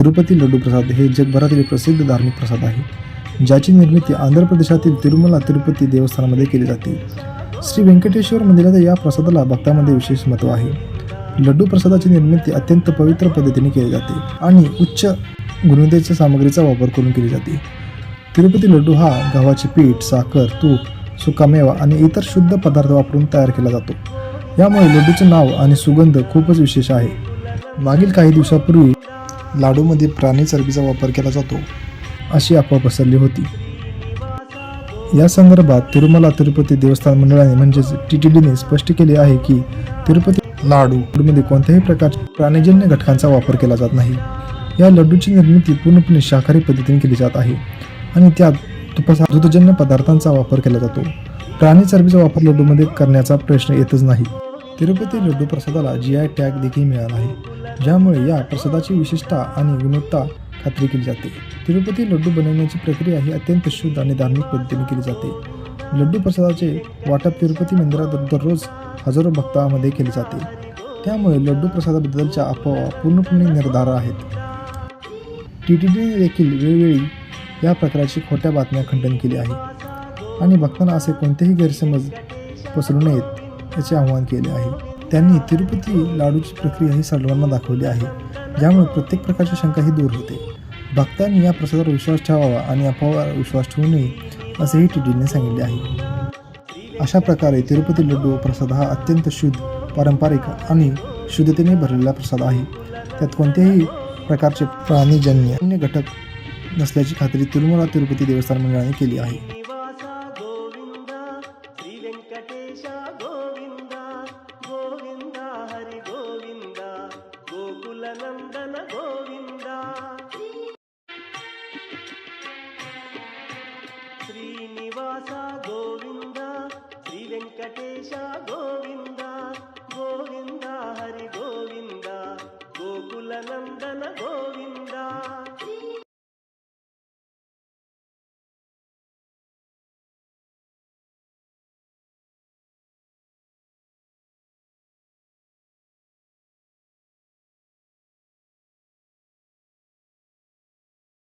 तिरुपती लड्डू प्रसाद हे जगभरातील प्रसिद्ध धार्मिक प्रसाद आहे ज्याची निर्मिती आंध्र प्रदेशातील तिरुमला तिरुपती देवस्थानामध्ये केली जाते. श्री व्यंकटेश्वर मंदिराच्या या प्रसादाला भक्तांमध्ये विशेष महत्त्व आहे. लड्डू प्रसादाची निर्मिती अत्यंत पवित्र पद्धतीने केली जाते आणि उच्च गुणवत्तेच्या सामग्रीचा वापर करून केली जाते. तिरुपती लड्डू हा गव्हाचे पीठ साखर तूप सुकामेवा आणि इतर शुद्ध पदार्थ वापरून तयार केला जातो. यामुळे लड्डूचे नाव आणि सुगंध खूपच विशेष आहे. मागील काही दिवसापूर्वी लाडूमध्ये प्राणी चरबीचा वापर केला जातो अशी अफवा पसरली होती. या संदर्भात तिरुमला तिरुपती देवस्थान मंडळाने म्हणजेच टी टी डीने स्पष्ट केले आहे की तिरुपती लाडूमध्ये कोणत्याही प्रकारच्या प्राणीजन्य घटकांचा वापर केला जात नाही. या लड्डूची निर्मिती पूर्णपणे शाकाहारी पद्धतीने केली जात आहे आणि त्यात तुपासा दुधजन्य पदार्थांचा वापर केला जातो. प्राणी चरबीचा वापर लड्डूमध्ये करण्याचा प्रश्न येतच नाही. तिरुपती लड्डू प्रसादाला जी आय टॅग देखील मिळाला आहे ज्यामुळे या प्रसादाची विशेषता आणि गुणवत्ता खात्री केली जाते. तिरुपती लड्डू बनवण्याची प्रक्रिया ही अत्यंत शुद्ध आणि धार्मिक पद्धतीने केली जाते. लड्डू प्रसादाचे वाटप तिरुपती मंदिरात दररोज हजारो भक्तांमध्ये केले जाते. त्यामुळे लड्डू प्रसादाबद्दलच्या अफवा पूर्णपणे निर्धार आहेत. टी टी डीने देखील वेळोवेळी या प्रकारची खोट्या बातम्या खंडन केली आहे. आणि भक्तांना असे कोणतेही गैरसमज पसरू नयेत. याचे आवाहन केले आहे. त्यांनी तिरुपती लाडूची प्रक्रिया ही सर्वांना दाखवली आहे ज्यामुळे प्रत्येक प्रकारची शंका ही दूर होते. भक्तांनी या प्रसादावर विश्वास ठेवावा आणि अफवावर विश्वास ठेवू नये असेही टीडीने सांगितले आहे. अशा प्रकारे तिरुपती लड्डू प्रसाद हा अत्यंत शुद्ध पारंपरिक आणि शुद्धतेने भरलेला प्रसाद आहे. त्यात कोणत्याही प्रकारचे प्राणीजन्य अन्य घटक नसल्याची खात्री तिरुमला तिरुपती देवस्थान मंडळाने केली आहे. నందన గోవింద. శ్రీనివాస గోవింద శ్రీ వెంకటేశ గోవింద గోవింద